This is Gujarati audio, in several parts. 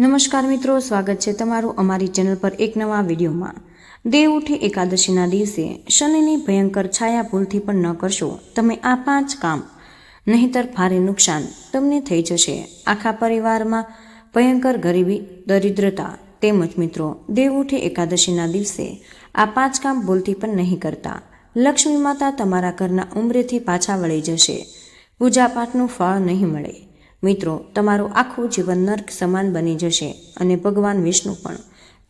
નમસ્કાર મિત્રો, સ્વાગત છે તમારું અમારી ચેનલ પર એક નવા વિડીયોમાં. દેવ ઉઠે એકાદશીના દિવસે શનિની ભયંકર છાયા ભૂલથી પણ ન કરશો. તમે આ પાંચ કામ. નહીંતર ભારે નુકસાન તમને થઈ જશે. આખા પરિવારમાં ભયંકર ગરીબી, દરિદ્રતા તેમજ મિત્રો, દેવ ઉઠે એકાદશીના દિવસે આ પાંચ કામ ભૂલથી પણ નહીં કરતા. લક્ષ્મી માતા તમારા ઘરના ઉંમરેથી પાછા વળી જશે. પૂજાપાઠનું ફળ નહીં મળે. મિત્રો, તમારું આખું જીવન નર્ક સમાન બની જશે અને ભગવાન વિષ્ણુ પણ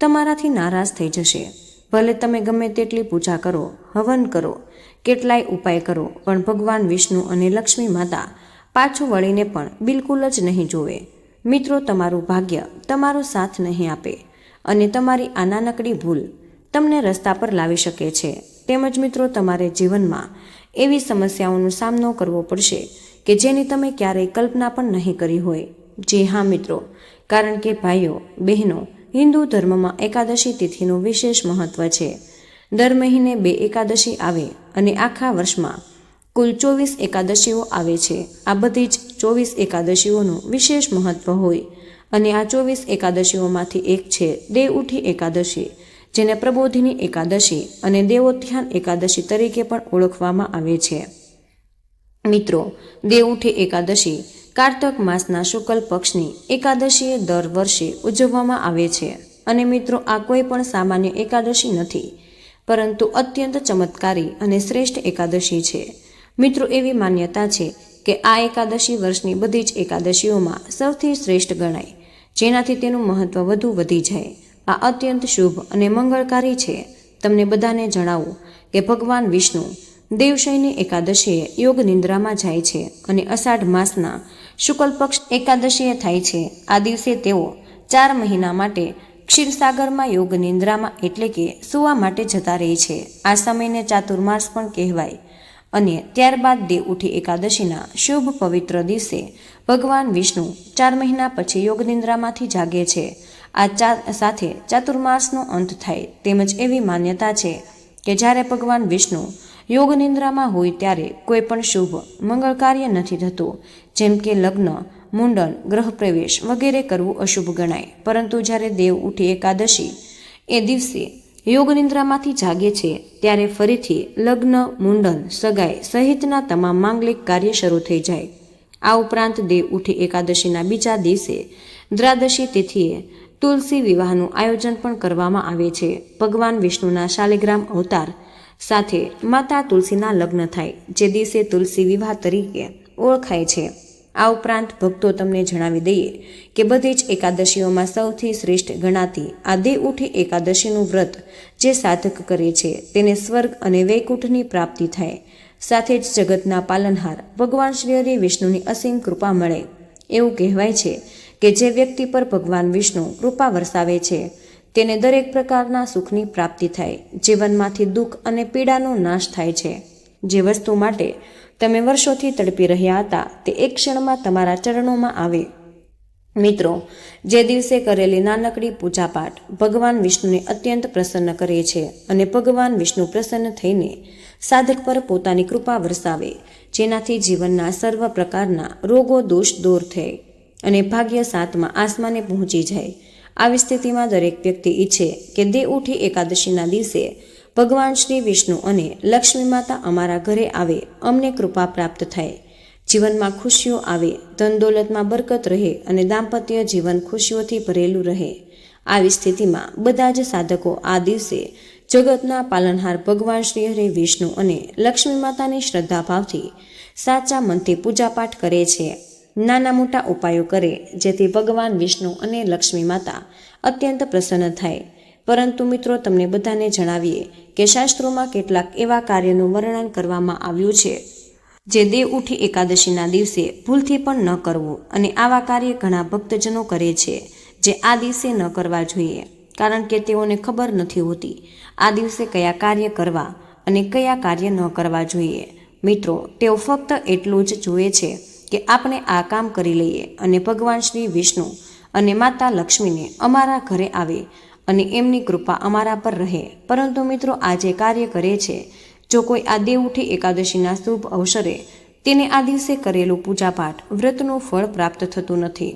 તમારાથી નારાજ થઈ જશે. ભલે તમે ગમે તેટલી પૂજા કરો, હવન કરો, કેટલાય ઉપાય કરો, પણ ભગવાન વિષ્ણુ અને લક્ષ્મી માતા પાછું વળીને પણ બિલકુલ જ નહીં જોવે મિત્રો, તમારું ભાગ્ય તમારો સાથ નહીં આપે અને તમારી આ નાનકડી ભૂલ તમને રસ્તા પર લાવી શકે છે. તેમજ મિત્રો, તમારે જીવનમાં એવી સમસ્યાઓનો સામનો કરવો પડશે કે જેની તમે ક્યારેય કલ્પના પણ નહીં કરી હોય. જી હા, મિત્રો. કારણ કે ભાઈઓ, બહેનો, હિન્દુ ધર્મમાં એકાદશી તિથિનું વિશેષ મહત્વ છે. દર મહિને બે એકાદશી આવે અને આખા વર્ષમાં કુલ ચોવીસ એકાદશીઓ આવે છે. આ બધી જ ચોવીસ એકાદશીઓનું વિશેષ મહત્વ હોય. અને આ ચોવીસ એકાદશીઓમાંથી એક છે દેવ ઉઠી એકાદશી, જેને પ્રબોધિની એકાદશી અને દેવોત્થાન એકાદશી તરીકે પણ ઓળખવામાં આવે છે. મિત્રો દેવઉઠી એકાદશી. કાર્તક માસના શુક્લ પક્ષની એકાદશીએ દર વર્ષે ઉજવવામાં આવે છે. અને મિત્રો, આ કોઈ પણ સામાન્ય એકાદશી નથી, પરંતુ અત્યંત ચમત્કારી અને શ્રેષ્ઠ એકાદશી છે. મિત્રો, એવી માન્યતા છે કે આ એકાદશી વર્ષની બધી જ એકાદશીઓમાં સૌથી શ્રેષ્ઠ ગણાય, જેનાથી તેનું મહત્વ વધુ વધી જાય. આ અત્યંત શુભ અને મંગળકારી છે. તમને બધાને જણાવું કે ભગવાન વિષ્ણુ દેવશયની એકાદશીએ યોગ નિંદ્રામાં જાય છે અને અષાઢ માસના શુક્લ પક્ષ એકાદશીએ થાય છે. આ દિવસે તેઓ ચાર મહિના માટે ક્ષીરસાગરમાં યોગ નિંદ્રામાં એટલે કે સુવા માટે જતા રહે છે. આ સમયને ચાતુર્માસ પણ કહેવાય અને ત્યારબાદ દેવ ઉઠી એકાદશીના શુભ પવિત્ર દિવસે ભગવાન વિષ્ણુ ચાર મહિના પછી યોગ નિંદ્રામાંથી જાગે છે. આ ચા સાથે ચાતુર્માસનો અંત થાય તેમજ એવી માન્યતા છે કે જ્યારે ભગવાન વિષ્ણુ યોગ નિંદ્રામાં હોય ત્યારે કોઈ પણ શુભ, મંગળ કાર્ય નથી થતું. જેમ કે લગ્ન, મુંડન ગ્રહ પ્રવેશ વગેરે કરવું અશુભ ગણાય. પરંતુ જ્યારે દેવ ઉઠી એકાદશી, એ દિવસે યોગ નિંદ્રામાંથી જાગે છે, ત્યારે ફરીથી લગ્ન, મુંડન, સગાઈ સહિતના તમામ માંગલિક કાર્ય શરૂ થઈ જાય. આ ઉપરાંત દેવ ઉઠી એકાદશીના બીજા દિવસે દ્રાદશી તિથિએ તુલસી વિવાહનું આયોજન પણ કરવામાં આવે છે. ભગવાન વિષ્ણુના શાલિગ્રામ અવતાર સાથે માતા તુલસીના લગ્ન થાય, જે દિવસે તુલસી વિવાહ તરીકે ઓળખાય છે. આ ઉપરાંત ભક્તો તમને જણાવી દઈએ કે બધી જ એકાદશીઓમાં સૌથી શ્રેષ્ઠ ગણાતી આ દેવ ઉઠી એકાદશીનું વ્રત જે સાધક કરે છે, તેને સ્વર્ગ અને વૈકુંઠની પ્રાપ્તિ થાય. સાથે જ જગતના પાલનહાર ભગવાન શ્રી હરિ વિષ્ણુની અસીમ કૃપા મળે. એવું કહેવાય છે કે જે વ્યક્તિ પર ભગવાન વિષ્ણુ કૃપા વરસાવે છે તેને દરેક પ્રકારના સુખની પ્રાપ્તિ થાય. જીવનમાંથી દુઃખ અને પીડાનો નાશ થાય છે. જે વસ્તુ માટે તમે વર્ષોથી તડપી રહ્યા હતા, તે એક ક્ષણમાં તમારા ચરણોમાં આવે. મિત્રો, જે દિવસે કરેલી નાનકડી પૂજાપાઠ ભગવાન વિષ્ણુને અત્યંત પ્રસન્ન કરે છે અને ભગવાન વિષ્ણુ પ્રસન્ન થઈને સાધક પર પોતાની કૃપા વરસાવે, જેનાથી જીવનના સર્વ પ્રકારના રોગો દોષ દૂર થાય અને ભાગ્ય સાતમાં આસમાને પહોંચી જાય. આવી સ્થિતિમાં દરેક વ્યક્તિ ઈચ્છે કે દે ઉઠી એકાદશીના દિવસે. ભગવાન શ્રી વિષ્ણુ અને લક્ષ્મી માતા અમારા ઘરે આવે, અમને કૃપા પ્રાપ્ત થાય. જીવનમાં ખુશીઓ આવે, ધન દોલતમાં બરકત રહે અને દાંપત્ય જીવન ખુશીઓથી ભરેલું રહે. આવી સ્થિતિમાં બધા જ સાધકો આ દિવસે જગતના પાલનહાર ભગવાન શ્રી હરે વિષ્ણુ અને લક્ષ્મી માતાની શ્રદ્ધાભાવથી સાચા મનથી પૂજાપાઠ કરે છે. નાના મોટા ઉપાયો કરે, જેથી ભગવાન વિષ્ણુ અને લક્ષ્મી માતા અત્યંત પ્રસન્ન થાય. પરંતુ મિત્રો, તમને બધાને જણાવીએ કે શાસ્ત્રોમાં કેટલાક એવા કાર્યનું વર્ણન કરવામાં આવ્યું છે, જે દેવ ઉઠી એકાદશીના દિવસે ભૂલથી પણ ન કરવું અને આવા કાર્ય ઘણા ભક્તજનો કરે છે, જે આ દિવસે ન કરવા જોઈએ, કારણ કે તેઓને ખબર નથી હોતી આ દિવસે કયા કાર્ય કરવા અને કયા કાર્ય ન કરવા જોઈએ. મિત્રો, તેઓ ફક્ત એટલું જ જુએ છે કે આપણે આ કામ કરી લઈએ અને ભગવાન શ્રી વિષ્ણુ અને માતા લક્ષ્મીને અમારા ઘરે આવે અને એમની કૃપા અમારા પર રહે. પરંતુ મિત્રો આ જે કાર્ય કરે છે. જો કોઈ આ દેવઉઠી એકાદશીના શુભ અવસરે, તેને આ દિવસે કરેલું પૂજાપાઠ વ્રતનું ફળ પ્રાપ્ત થતું નથી.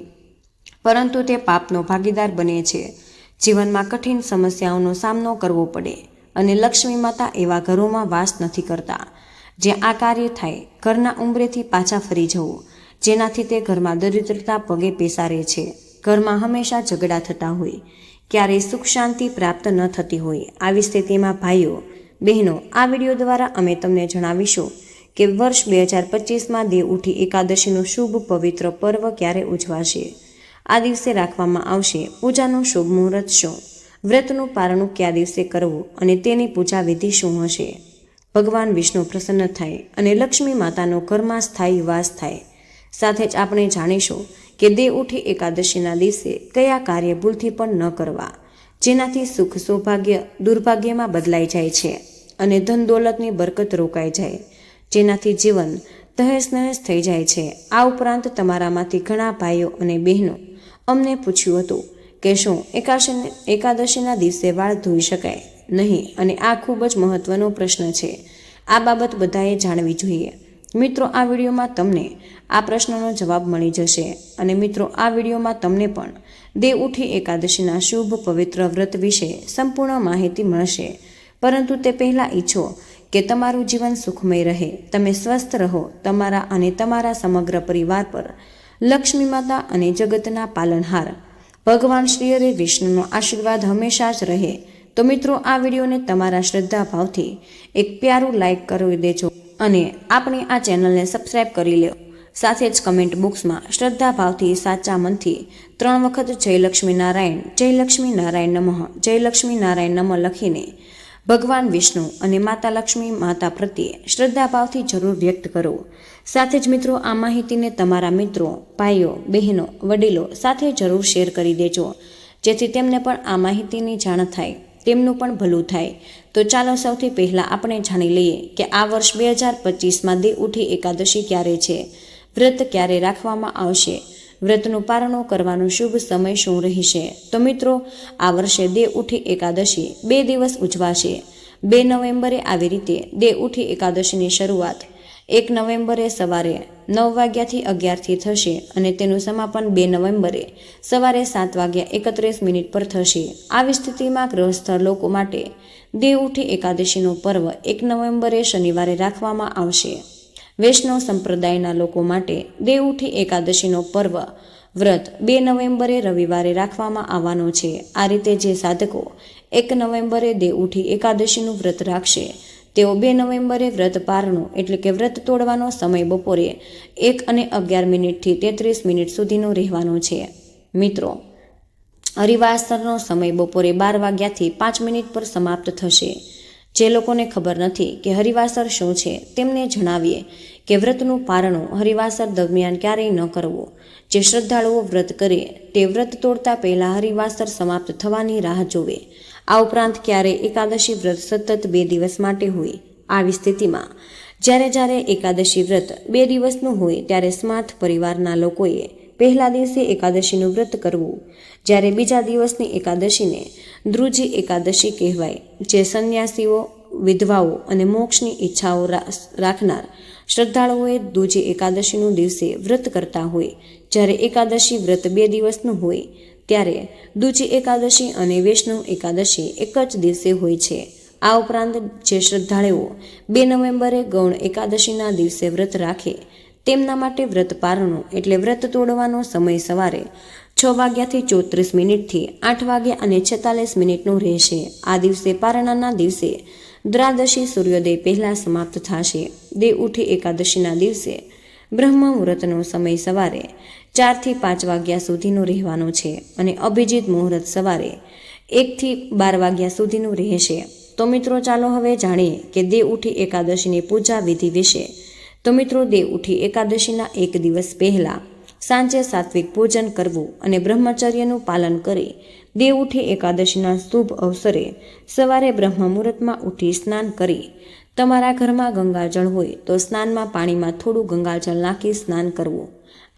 પરંતુ તે પાપનો ભાગીદાર બને છે. જીવનમાં કઠિન સમસ્યાઓનો સામનો કરવો પડે અને લક્ષ્મી માતા એવા ઘરોમાં વાસ નથી કરતા. જ્યાં આ કાર્ય થાય, ઘરના ઉંબરેથી પાછા ફરી જવું. જેનાથી તે ઘરમાં દરિદ્રતા પગે પેસારે છે. ઘરમાં હંમેશા ઝઘડા થતા હોય. ક્યારેય સુખ શાંતિ પ્રાપ્ત ન થતી હોય. આવી સ્થિતિમાં ભાઈઓ, બહેનો, આ વીડિયો દ્વારા અમે તમને જણાવીશું કે વર્ષ બે હજાર પચીસમાં દેવ ઉઠી એકાદશીનું શુભ પવિત્ર પર્વ ક્યારે ઉજવાશે. આ દિવસે રાખવામાં આવશે પૂજાનું શુભ મુહૂર્ત શું? વ્રતનું પારણું કયા દિવસે કરવું અને તેની પૂજા વિધિ શું હશે? ભગવાન વિષ્ણુ પ્રસન્ન થાય અને લક્ષ્મી માતાનો ઘરમાં સ્થાયી વાસ થાય. સાથે જ આપણે જાણીશું કે દેવ ઉઠી એકાદશીના દિવસે કયા કાર્ય ભૂલથી પણ ન કરવા, જેનાથી સુખ સૌભાગ્ય દુર્ભાગ્યમાં બદલાઈ જાય છે અને ધન દોલતની બરકત રોકાઈ જાય, જેનાથી જીવન તહેસ નહેસ થઈ જાય છે. આ ઉપરાંત તમારામાંથી ઘણા ભાઈઓ અને બહેનો અમને પૂછ્યું હતું કે શું એકાદશી એકાદશીના દિવસે વાળ ધોઈ શકાય? નહીં, અને આ ખૂબ જ મહત્વનો પ્રશ્ન છે. આ બાબત બધાએ જાણવી જોઈએ. મિત્રો, આ વિડીયોમાં તમને આ પ્રશ્નનો જવાબ મળી જશે. અને મિત્રો, આ વિડીયોમાં તમને પણ દેવ ઉઠી એકાદશીના શુભ પવિત્ર વ્રત વિશે સંપૂર્ણ માહિતી મળશે. પરંતુ તે પહેલાં ઈચ્છો કે તમારું જીવન સુખમય રહે. તમે સ્વસ્થ રહો. તમારા અને તમારા સમગ્ર પરિવાર પર લક્ષ્મી માતા અને જગતના પાલનહાર. ભગવાન શ્રી હરે વિષ્ણુનો આશીર્વાદ હંમેશા જ રહે. તો મિત્રો, આ વિડીયોને તમારા શ્રદ્ધા ભાવથી એક પ્યારું લાઈક કરી દેજો અને આપણે આ ચેનલને સબસ્ક્રાઈબ કરી લો સાથે જ કમેન્ટ બોક્સમાં શ્રદ્ધા ભાવથી સાચા મનથી ત્રણ વખત જય લક્ષ્મી નારાયણ જય લક્ષ્મી નારાયણ નમઃ જય લક્ષ્મી નારાયણ નમઃ લખીને ભગવાન વિષ્ણુ અને માતા લક્ષ્મી માતા પ્રત્યે શ્રદ્ધાભાવથી જરૂર વ્યક્ત કરો. સાથે જ મિત્રો, આ માહિતીને તમારા મિત્રો, ભાઈઓ, બહેનો, વડીલો સાથે જરૂર શેર કરી દેજો, જેથી તેમને પણ આ માહિતીની જાણ થાય. તેમનું પણ ભલું થાય. તો ચાલો સૌથી પહેલાં આપણે જાણી લઈએ કે આ વર્ષ બે હજાર પચીસમાં દે ઉઠી એકાદશી ક્યારે છે? વ્રત ક્યારે રાખવામાં આવશે? વ્રતનું પારણું કરવાનો શુભ સમય શું રહેશે? તો મિત્રો, આ વર્ષે દે ઉઠી એકાદશી બે દિવસ ઉજવાશે. બે નવેમ્બરે આવી રીતે દે ઉઠી એકાદશીની શરૂઆત. એક નવેમ્બરે સવારે નવ વાગ્યાથી અગિયારથી થશે અને તેનું સમાપન બે નવેમ્બરે સવારે સાત વાગ્યા એકત્રીસ મિનિટ પર થશે. આવી સ્થિતિમાં ગ્રહસ્થ લોકો માટે દેવ ઉઠી એકાદશીનો પર્વ એક નવેમ્બરે શનિવારે રાખવામાં આવશે. વૈષ્ણવ સંપ્રદાયના લોકો માટે દેવઉઠી એકાદશીનો પર્વ વ્રત બે નવેમ્બરે રવિવારે રાખવામાં આવવાનો છે. આ રીતે જે સાધકો એક નવેમ્બરે દેવઉઠી એકાદશીનું વ્રત રાખશે તેઓ બે નવેમ્બરે વ્રત પારણો, એટલે કે વ્રત તોડવાનો સમય બપોરે એક અને અગિયાર મિનિટથી તેત્રીસ મિનિટ સુધીનો રહેવાનો છે. મિત્રો હરિવાસરનો સમય બપોરે બાર વાગ્યાથી પાંચ મિનિટ પર સમાપ્ત થશે. જે લોકોને ખબર નથી કે હરિવાસર શું છે, તેમને જણાવીએ કે વ્રતનું પારણું હરિવાસર દરમિયાન ક્યારેય ન કરવું. જે શ્રદ્ધાળુઓ વ્રત કરે, તે વ્રત તોડતા પહેલાં હરિવાસર સમાપ્ત થવાની રાહ જોવે. આ ઉપરાંત ક્યારેય એકાદશી વ્રત સતત બે દિવસ માટે હોય આવી સ્થિતિમાં. જ્યારે જ્યારે એકાદશી વ્રત બે દિવસનું હોય ત્યારે સ્માર્થ પરિવારના લોકોએ પહેલા દિવસે એકાદશીનું વ્રત કરવું. જ્યારે બીજા દિવસની એકાદશીને ધ્રુજી એકાદશી કહેવાય, જે સંન્યાસીઓ, વિધવાઓ અને મોક્ષની ઈચ્છાઓ રાખનાર શ્રદ્ધાળુઓએ દૂજી એકાદશીનું દિવસે વ્રત કરતા હોય. જ્યારે એકાદશી વ્રત બે દિવસનું હોય ત્યારે દુચી એકાદશી અને વૈષ્ણવ એકાદશી એક જ દિવસે હોય છે. આ ઉપરાંત જે શ્રદ્ધાળુઓ બે નવેમ્બરે ગૌણ એકાદશીના દિવસે વ્રત રાખે, તેમના માટે વ્રત પારણું એટલે વ્રત તોડવાનો સમય સવારે છ વાગ્યાથી ચોત્રીસ મિનિટથી આઠ વાગ્યા અને છેતાલીસ મિનિટનું રહેશે. આ દિવસે પારણાના દિવસે દ્વાદશી સૂર્યોદય પહેલાં સમાપ્ત થશે. દેવ ઉઠી એકાદશીના દિવસે બ્રહ્મ મુહૂર્તનો સમય સવારે ચારથી પાંચ વાગ્યા સુધીનો રહેવાનો છે અને અભિજીત મુહૂર્ત સવારે એકથી બાર વાગ્યા સુધીનું રહેશે. તો મિત્રો, ચાલો હવે જાણીએ કે દેવ ઉઠી એકાદશીની પૂજા વિધિ વિશે. તો મિત્રો, દેવ ઉઠી એકાદશીના એક દિવસ પહેલાં સાંજે સાત્વિક ભોજન કરવું અને બ્રહ્મચર્યનું પાલન કરી દેવ ઉઠી એકાદશીના શુભ અવસરે સવારે બ્રહ્મ મુહૂર્તમાં ઉઠી સ્નાન કરી તમારા ઘરમાં ગંગાજળ હોય તો સ્નાનમાં પાણીમાં થોડું ગંગાજળ નાખી સ્નાન કરવું.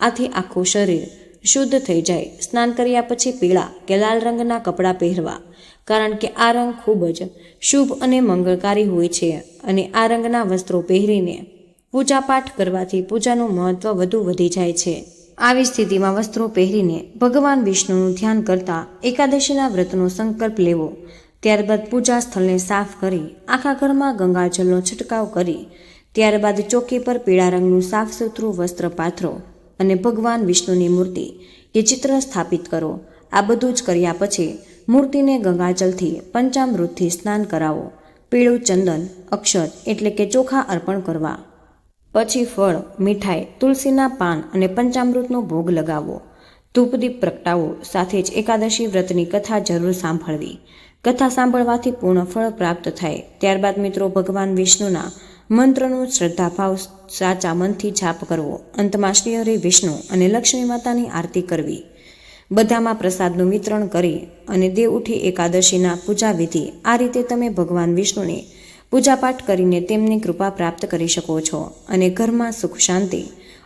આથી આખું શરીર શુદ્ધ થઈ જાય. સ્નાન કર્યા પછી પીળા કે લાલ રંગના કપડાં પહેરવા. કારણ કે આ રંગ ખૂબ જ શુભ અને મંગળકારી હોય છે અને આ રંગના વસ્ત્રો પહેરીને પૂજાપાઠ કરવાથી પૂજાનું મહત્વ વધુ વધી જાય છે. આવી સ્થિતિમાં વસ્ત્રો પહેરીને ભગવાન વિષ્ણુનું ધ્યાન કરતા એકાદશીના વ્રતનો સંકલ્પ લેવો. ત્યારબાદ પૂજા સ્થળને સાફ કરી આખા ઘરમાં ગંગાજળનો છંટકાવ કરી, ત્યારબાદ ચોકી પર પીળા રંગનું સાફ સુથરું વસ્ત્ર પાથરો અને ભગવાન વિષ્ણુની મૂર્તિ કે ચિત્ર સ્થાપિત કરો. આ બધું જ કર્યા પછી મૂર્તિને ગંગાજલથી પંચામૃતથી સ્નાન કરાવો. પીળું ચંદન અક્ષર એટલે કે ચોખા અર્પણ કરવા. પછી ફળ, મીઠાઈ, તુલસીના પાન અને પંચામૃતનો ભોગ લગાવો. ધૂપદીપ પ્રગટાવો. સાથે જ એકાદશી વ્રતની કથા જરૂર સાંભળવી. કથા સાંભળવાથી પૂર્ણ ફળ પ્રાપ્ત થાય. ત્યારબાદ મિત્રો, ભગવાન વિષ્ણુના મંત્રનું શ્રદ્ધાભાવ સાચા મનથી જાપ કરવો. અંતમાં શ્રી હરે વિષ્ણુ અને લક્ષ્મી માતાની આરતી કરવી. બધામાં પ્રસાદનું વિતરણ કરી અને દેવ ઉઠી એકાદશીના પૂજા વિધિ. આ રીતે તમે ભગવાન વિષ્ણુને પૂજાપાઠ કરીને તેમની કૃપા પ્રાપ્ત કરી શકો છો અને ઘરમાં સુખ શાંતિ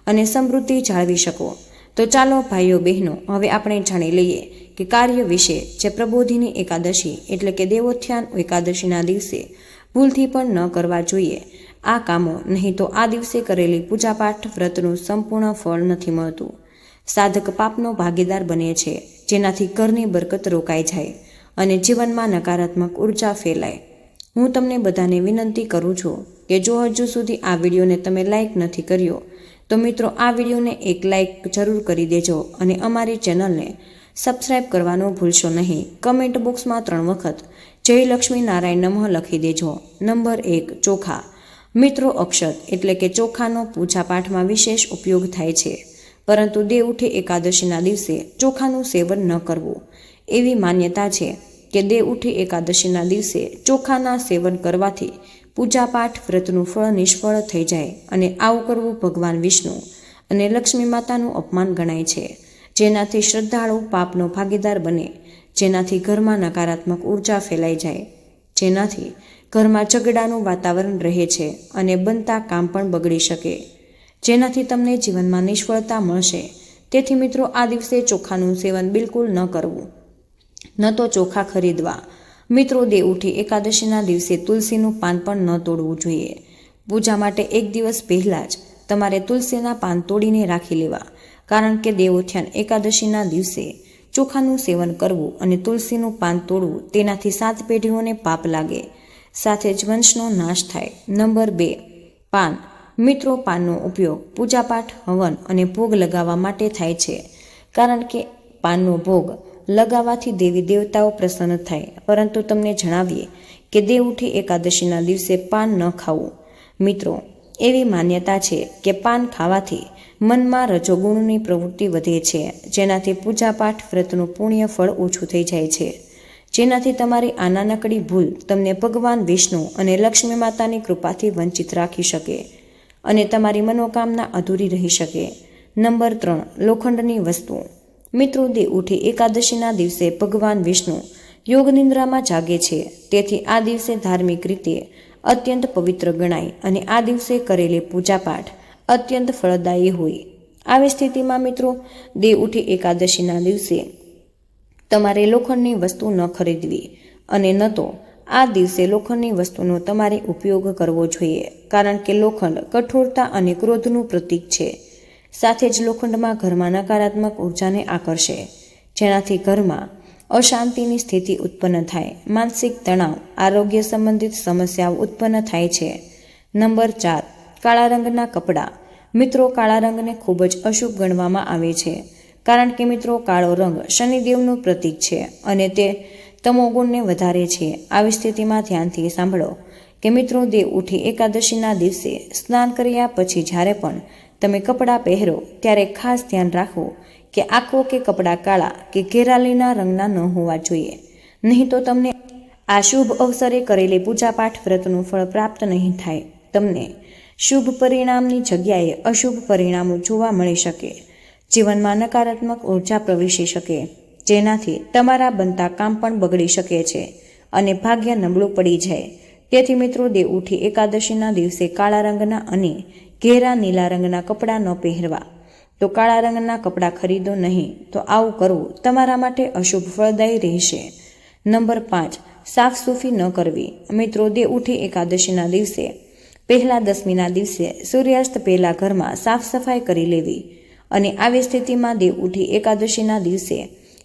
અને સમૃદ્ધિ જાળવી શકો. તો ચાલો, ભાઈઓ બહેનો, હવે આપણે જાણી લઈએ કે કાર્ય વિશે જે પ્રબોધિની એકાદશી એટલે કે દેવોત્થાન એકાદશીના દિવસે ભૂલથી પણ ન કરવા જોઈએ. આ કામો નહીં તો આ દિવસે કરેલી પૂજાપાઠ વ્રતનું સંપૂર્ણ ફળ નથી મળતું. સાધક પાપનો ભાગીદાર બને છે, જેનાથી ઘરની બરકત રોકાઈ જાય અને જીવનમાં નકારાત્મક ઊર્જા ફેલાય. હું તમને બધાને વિનંતી કરું છું કે જો હજુ સુધી આ વિડીયોને તમે લાઈક નથી કર્યો તો મિત્રો, આ વિડીયોને એક લાઇક જરૂર કરી દેજો અને અમારી ચેનલને સબસ્ક્રાઈબ કરવાનું ભૂલશો નહીં. કમેન્ટ બોક્સમાં ત્રણ વખત, જય લક્ષ્મી નારાયણ નમઃ લખી દેજો. નંબર એક, ચોખા. મિત્રો, અક્ષત એટલે કે ચોખાનો પૂજાપાઠમાં વિશેષ ઉપયોગ થાય છે. પરંતુ દેવ ઉઠે એકાદશીના દિવસે ચોખાનું સેવન ન કરવું. એવી માન્યતા છે કે દેવ ઉઠી એકાદશીના દિવસે ચોખાના સેવન કરવાથી પૂજાપાઠ વ્રતનું ફળ નિષ્ફળ થઈ જાય અને આવું કરવું ભગવાન વિષ્ણુ અને લક્ષ્મી માતાનું અપમાન ગણાય છે. જેનાથી શ્રદ્ધાળુ પાપનો ભાગીદાર બને, જેનાથી ઘરમાં નકારાત્મક ઊર્જા ફેલાઈ જાય, જેનાથી ઘરમાં ઝઘડાનું વાતાવરણ રહે છે અને બનતા કામ પણ બગડી શકે. જેનાથી તમને જીવનમાં નિષ્ફળતા મળશે. તેથી મિત્રો, આ દિવસે ચોખાનું સેવન બિલકુલ ન કરવું. ન તો ચોખા ખરીદવા મિત્રો દેવ ઉઠી એકાદશીના દિવસે તુલસીનું પાન પણ ન તોડવું જોઈએ. પૂજા માટે એક દિવસ પહેલાં જ તમારે તુલસીના પાન તોડીને રાખી લેવા. કારણ કે દેવોથ્યાન એકાદશીના દિવસે ચોખાનું સેવન કરવું અને તુલસીનું પાન તોડવું તેનાથી સાત પેઢીઓને પાપ લાગે. સાથે જ વંશનો નાશ થાય. નંબર બે, પાન. મિત્રો, પાનનો ઉપયોગ પૂજાપાઠ, હવન અને ભોગ લગાવવા માટે થાય છે. કારણ કે પાનનો ભોગ લગાવવાથી દેવી દેવતાઓ પ્રસન્ન થાય. પરંતુ તમને જણાવીએ કે દેવ ઉઠી એકાદશીના દિવસે પાન ન ખાવું. મિત્રો, એવી માન્યતા છે કે પાન ખાવાથી મનમાં રજોગુણની પ્રવૃત્તિ વધે છે, જેનાથી પૂજાપાઠ વ્રતનું પુણ્ય ફળ ઓછું થઈ જાય છે. જેનાથી તમારી આ નાનકડી ભૂલ તમને ભગવાન વિષ્ણુ અને લક્ષ્મી માતાની કૃપાથી વંચિત રાખી શકે અને તમારી મનોકામના અધૂરી રહી શકે. નંબર ત્રણ, લોખંડની વસ્તુ. મિત્રો, દે ઉઠી એકાદશીના દિવસે ભગવાન વિષ્ણુ. યોગ નિંદ્રામાં જાગે છે. તેથી આ દિવસે ધાર્મિક રીતે અત્યંત પવિત્ર ગણાય અને આ દિવસે કરેલી પૂજાપાઠ અત્યંત ફળદાયી હોય. આવી સ્થિતિમાં મિત્રો દેવ ઉઠી એકાદશીના દિવસે તમારે લોખંડની વસ્તુ ન ખરીદવી અને ન તો આ દિવસે લોખંડની વસ્તુનો તમારે ઉપયોગ કરવો જોઈએ. કારણ કે લોખંડ કઠોરતા અને ક્રોધનું પ્રતીક છે. સાથે જ લોખંડમાં ઘરમાં નકારાત્મક ઉર્જાને આકર્ષે. જેનાથી ઘરમાં અશાંતિની સ્થિતિ ઉત્પન્ન થાય. માનસિક તણાવ, આરોગ્ય સંબંધિત સમસ્યાઓ ઉત્પન્ન થાય છે. નંબર ચાર, કાળા રંગના કપડાં. મિત્રો કાળા રંગને ખૂબ જ અશુભ ગણવામાં આવે છે. કારણ કે મિત્રો, કાળો રંગ શનિદેવનું પ્રતીક છે અને તે તમોગુણને વધારે છે. આવી સ્થિતિમાં ધ્યાનથી સાંભળો કે મિત્રો, દેવ ઉઠી એકાદશીના દિવસે સ્નાન કર્યા પછી જ્યારે પણ તમે કપડાં પહેરો ત્યારે ખાસ ધ્યાન રાખો કે આંખો કે કપડાં કાળા કે ઘેરાલીના રંગના ન હોવા જોઈએ. નહીં તો તમને આ શુભ અવસરે કરેલી પૂજાપાઠ વ્રતનું ફળ પ્રાપ્ત નહીં થાય. તમને શુભ પરિણામની જગ્યાએ અશુભ પરિણામો જોવા મળી શકે. જીવનમાં નકારાત્મક ઊર્જા પ્રવેશી શકે, જેનાથી તમારા બનતા કામ પણ બગડી શકે છે અને ભાગ્ય નબળું પડી જાય. તેથી મિત્રો, દેવ ઉઠી એકાદશીના દિવસે કાળા રંગના અને ઘેરા નીલા રંગના કપડાં ન પહેરવા. તો કાળા રંગના કપડાં ખરીદો નહીં, તો આવું કરવું તમારા માટે અશુભ ફળદાયી રહેશે. નંબર પાંચ સાફ સૂફી ન કરવી. મિત્રો દેવ ઉઠી એકાદશીના દિવસે, પહેલા દસમીના દિવસે સૂર્યાસ્ત પહેલા ઘરમાં સાફ સફાઈ કરી લેવી અને આવી સ્થિતિમાં દેવ ઉઠી એકાદશીના દિવસે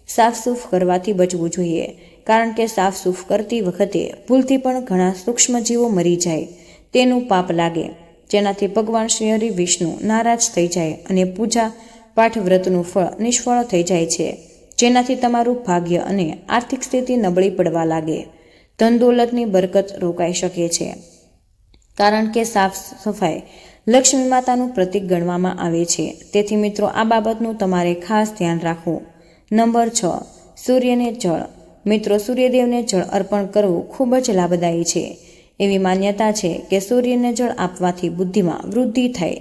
સાફસૂફ કરવાથી બચવું જોઈએ. કારણ કે સાફસૂફ કરતી વખતે ભૂલથી પણ ઘણા સૂક્ષ્મજીવો મરી જાય. તેનું પાપ લાગે. જેનાથી ભગવાન શ્રી હરિ વિષ્ણુ નારાજ થઈ જાય અને પૂજા પાઠ વ્રતનું ફળ નિષ્ફળ થઈ જાય છે. જેનાથી તમારું ભાગ્ય અને આર્થિક સ્થિતિ નબળી પડવા લાગે. ધન દોલતની બરકત રોકાઈ શકે છે. કારણ કે સાફ સફાઈ લક્ષ્મી માતાનું પ્રતીક ગણવામાં આવે છે. તેથી મિત્રો, આ બાબતનું તમારે ખાસ ધ્યાન રાખવું. નંબર છ, સૂર્યને જળ. મિત્રો, સૂર્યદેવને જળ અર્પણ કરવું ખૂબ જ લાભદાયી છે. એવી માન્યતા છે કે સૂર્યને જળ આપવાથી બુદ્ધિમાં વૃદ્ધિ થાય.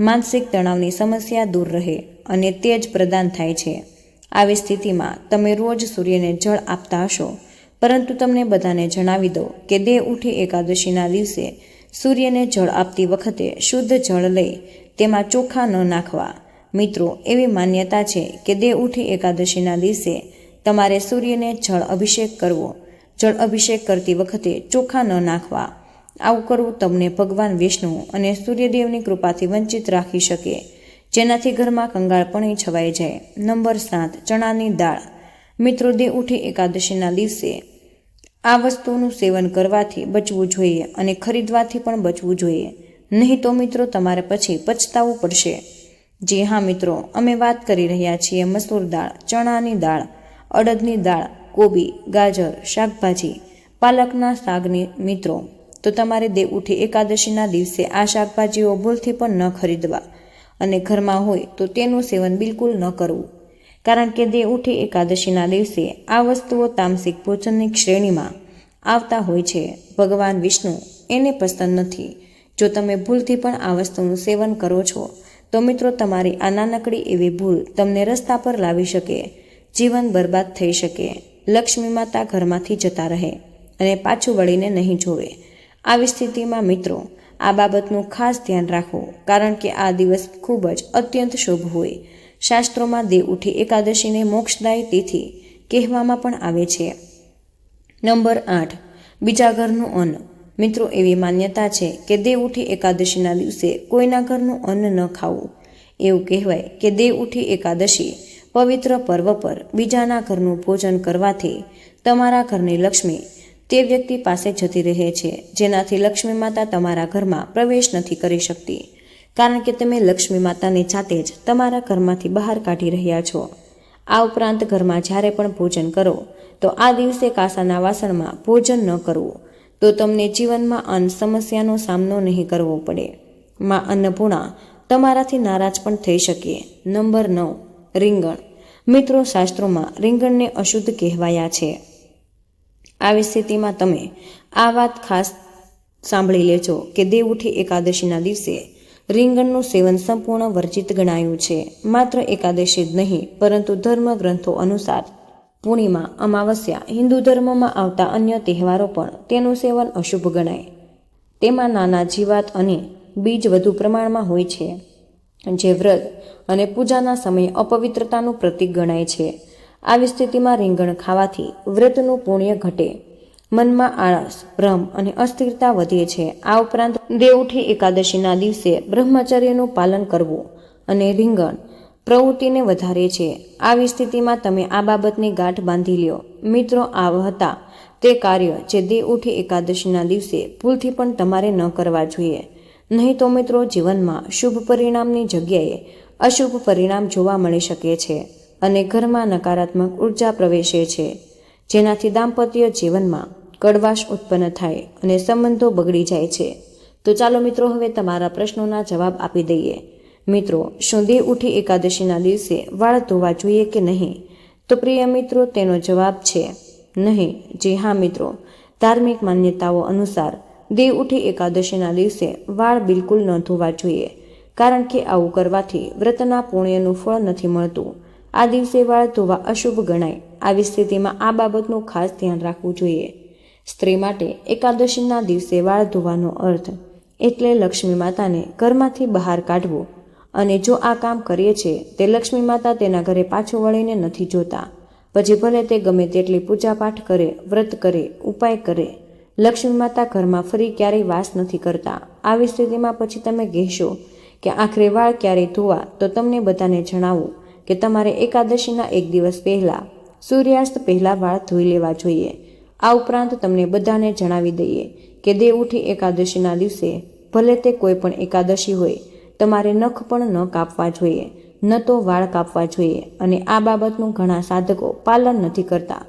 માનસિક તણાવની સમસ્યા દૂર રહે અને તેજ પ્રદાન થાય છે. આવી સ્થિતિમાં તમે રોજ સૂર્યને જળ આપતા હશો. પરંતુ તમને બધાને જણાવી દો કે દેહ ઉઠી એકાદશીના દિવસે સૂર્યને જળ આપતી વખતે શુદ્ધ જળ લઈ તેમાં ચોખા ન નાખવા. મિત્રો, એવી માન્યતા છે કે દેહ ઉઠી એકાદશીના દિવસે તમારે સૂર્યને જળ અભિષેક કરવો. જળ અભિષેક કરતી વખતે ચોખા ન નાખવા. આવું કરવું તમને ભગવાન વિષ્ણુ અને સૂર્યદેવની કૃપાથી વંચિત રાખી શકે. જેનાથી ઘરમાં કંગાળપણી છવાઈ જાય. નંબર સાત, ચણાની દાળ. મિત્રો, દેહ ઉઠી એકાદશીના દિવસે આ વસ્તુનું સેવન કરવાથી બચવું જોઈએ અને ખરીદવાથી પણ બચવું જોઈએ. નહીં તો મિત્રો, તમારે પછી પછતાવવું પડશે. જી હા મિત્રો, અમે વાત કરી રહ્યા છીએ મસૂર દાળ, ચણાની દાળ, અડદની દાળ કોબી, ગાજર, શાકભાજી, પાલકના શાકની મિત્રો. તો તમારે દેવ ઉઠી એકાદશીના દિવસે આ શાકભાજીઓ ભૂલથી પણ ન ખરીદવા અને ઘરમાં હોય તો તેનું સેવન બિલકુલ ન કરવું. કારણ કે દેવ ઉઠી એકાદશીના દિવસે આ વસ્તુઓ તામસિક ભોજનની શ્રેણીમાં આવતા હોય છે. ભગવાન વિષ્ણુ એને પસંદ નથી. જો તમે ભૂલથી પણ આ વસ્તુનું સેવન કરો છો, તો મિત્રો તમારી આ નાનકડી એવી ભૂલ તમને રસ્તા પર લાવી શકે. જીવન બરબાદ થઈ શકે. લક્ષ્મી માતા ઘરમાંથી જતા રહે અને પાછું વળીને નહીં જોવે. આવી સ્થિતિમાં મિત્રો, આ બાબતનું ખાસ ધ્યાન રાખો, કારણ કે આ દિવસ ખૂબ જ અત્યંત શુભ હોય. શાસ્ત્રોમાં દેવ ઉઠી એકાદશીને મોક્ષદાય તિથિ કહેવામાં પણ આવે છે. નંબર આઠ, બીજા ઘરનું અન્ન. મિત્રો, એવી માન્યતા છે કે દેવ ઉઠી એકાદશીના દિવસે કોઈના ઘરનું અન્ન ન ખાવું. એવું કહેવાય કે દેવ ઉઠી એકાદશી પવિત્ર પર્વ પર બીજાના ઘરનું ભોજન કરવાથી તમારા ઘરની લક્ષ્મી તે વ્યક્તિ પાસે જતી રહે છે. જેનાથી લક્ષ્મી માતા તમારા ઘરમાં પ્રવેશ નથી કરી શકતી. કારણ કે તમે લક્ષ્મી માતાની જાતે જ તમારા ઘરમાંથી બહાર કાઢી રહ્યા છો. આ ઉપરાંત ઘરમાં જ્યારે પણ ભોજન કરો, તો આ દિવસે કાસાના વાસણમાં ભોજન ન કરવું, તો તમને જીવનમાં અન્ન સમસ્યાનો સામનો નહીં કરવો પડે. માં અન્નપૂર્ણા તમારાથી નારાજ પણ થઈ શકે. નંબર નવ. રીંગણ. મિત્રો, શાસ્ત્રોમાં રીંગણને અશુદ્ધ કહેવાયા છે. આવી સ્થિતિમાં તમે આ વાત ખાસ સાંભળી લેજો કે દેવ ઉઠી એકાદશીના દિવસે રીંગણનું સેવન સંપૂર્ણ વર્જિત ગણાયું છે. માત્ર એકાદશી જ નહીં, પરંતુ ધર્મ ગ્રંથો અનુસાર પૂર્ણિમા, અમાવસ્યા, હિન્દુ ધર્મમાં આવતા અન્ય તહેવારો પણ તેનું સેવન અશુભ ગણાય. તેમાં નાના જીવાત અને બીજ વધુ પ્રમાણમાં હોય છે. જે વ્રત અને પૂજાના સમયે અપવિત્રતાનું પ્રતીક ગણાય છે. આવી સ્થિતિમાં રીંગણ ખાવાથી વ્રતનું પુણ્ય ઘટે. મનમાં આળસ, ભ્રમ અને અસ્થિરતા વધે છે. આ ઉપરાંત દેવઠી એકાદશીના દિવસે બ્રહ્મચર્યનું પાલન કરવું અને રીંગણ પ્રવૃત્તિને વધારે છે. આવી સ્થિતિમાં તમે આ બાબતની ગાંઠ બાંધી લ્યો. મિત્રો આ હતા તે કાર્ય જે દેવ ઉઠી એકાદશીના દિવસે ભૂલથી પણ તમારે ન કરવા જોઈએ. નહીં તો મિત્રો જીવનમાં શુભ પરિણામની જગ્યાએ અશુભ પરિણામ જોવા મળી શકે છે અને ઘરમાં નકારાત્મક ઊર્જા પ્રવેશે છે. જેનાથી દાંપત્ય જીવનમાં કડવાશ ઉત્પન્ન થાય અને સંબંધો બગડી જાય છે. તો ચાલો મિત્રો હવે તમારા પ્રશ્નોના જવાબ આપી દઈએ. મિત્રો, શું દેવ ઉઠી એકાદશીના દિવસે વાળ ધોવા જોઈએ કે નહીં? તો પ્રિય મિત્રો, તેનો જવાબ છે નહીં. જી હા મિત્રો. ધાર્મિક માન્યતાઓ અનુસાર દેવ ઉઠી એકાદશીના દિવસે વાળ બિલકુલ ન ધોવા જોઈએ, કારણ કે આવું કરવાથી વ્રતના પુણ્યનું ફળ નથી મળતું. આ દિવસે વાળ ધોવા અશુભ ગણાય, આવી સ્થિતિમાં આ બાબતનું ખાસ ધ્યાન રાખવું જોઈએ. સ્ત્રી માટે એકાદશીના દિવસે વાળ ધોવાનો અર્થ એટલે લક્ષ્મી માતાને ઘરમાંથી બહાર કાઢવું. અને જો આ કામ કરીએ છે તે લક્ષ્મી માતા તેના ઘરે પાછું વળીને નથી જોતા. પછી ભલે તે ગમે તેટલી પૂજાપાઠ કરે, વ્રત કરે, ઉપાય કરે લક્ષ્મી માતા ઘરમાં ફરી ક્યારેય વાસ નથી કરતા. આવી સ્થિતિમાં પછી તમે કહેશો કે આખરે વાળ ક્યારે ધોવા? તો તમને બધાને જણાવું કે તમારે એકાદશીના એક દિવસ પહેલાં સૂર્યાસ્ત પહેલાં વાળ ધોઈ લેવા જોઈએ. આ ઉપરાંત તમને બધાને જણાવી દઈએ કે દેવઉઠી એકાદશીના દિવસે ભલે તે કોઈ પણ એકાદશી હોય, તમારે નખ પણ ન કાપવા જોઈએ, ન તો વાળ કાપવા જોઈએ અને આ બાબતનું ઘણા સાધકો પાલન નથી કરતા.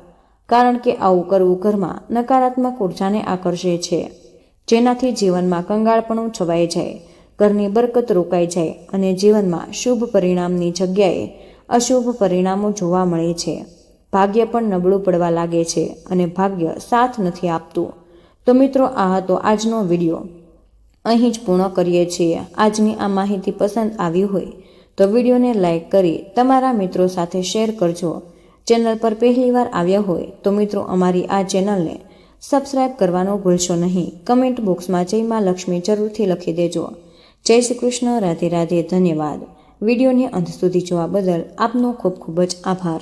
કારણ કે આવું કરવું ઘરમાં નકારાત્મક ઉર્જાને આકર્ષે છે. જેનાથી જીવનમાં કંગાળપણું છવાઈ જાય, ઘરની બરકત રોકાઈ જાય અને જીવનમાં શુભ પરિણામની જગ્યાએ અશુભ પરિણામો જોવા મળે છે. ભાગ્ય પણ નબળું પડવા લાગે છે અને ભાગ્ય સાથ નથી આપતું. તો મિત્રો, આ હતો આજનો વીડિયો. અહીં જ પૂર્ણ કરીએ છીએ. આજની આ માહિતી પસંદ આવી હોય તો વિડીયોને લાઇક કરી તમારા મિત્રો સાથે શેર કરજો. ચેનલ પર પહેલીવાર આવ્યા હોય તો મિત્રો અમારી આ ચેનલને સબસ્ક્રાઇબ કરવાનું ભૂલશો નહીં. કમેન્ટ બોક્સમાં જય માં લક્ષ્મી જરૂરથી લખી દેજો. જય શ્રી કૃષ્ણ, રાધે રાધે, ધન્યવાદ. વિડીયોને અંત સુધી જોવા બદલ આપનો ખૂબ ખૂબ જ આભાર.